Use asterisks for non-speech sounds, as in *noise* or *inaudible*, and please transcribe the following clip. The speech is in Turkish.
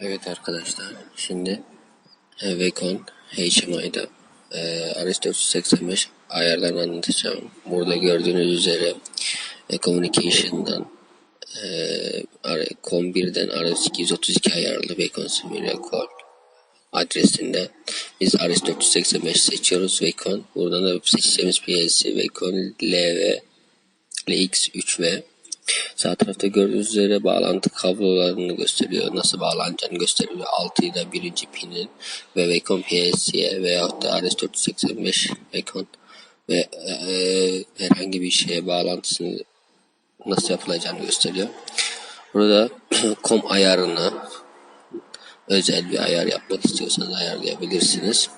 Evet arkadaşlar şimdi e, Vecon HMI'da e, RS485 ayarlarını anlatacağım. Burada gördüğünüz üzere e, Communication'dan e, COM1'den RS232 ayarlı Vecon Simulator Call adresinde biz RS485 seçiyoruz Vecon. Buradan da seçeceğimiz PLC Vecon LV LX3V Sağ tarafta gördüğünüz üzere bağlantı kablolarını gösteriyor. Nasıl bağlanacağını gösteriyor. 6 ile 1. pinin ve Vacom PLC'ye veyahut da RS485 Vacom ve e, herhangi bir şeye bağlantısını nasıl yapılacağını gösteriyor. Burada *clears throat* kom ayarını özel bir ayar yapmak istiyorsanız ayarlayabilirsiniz.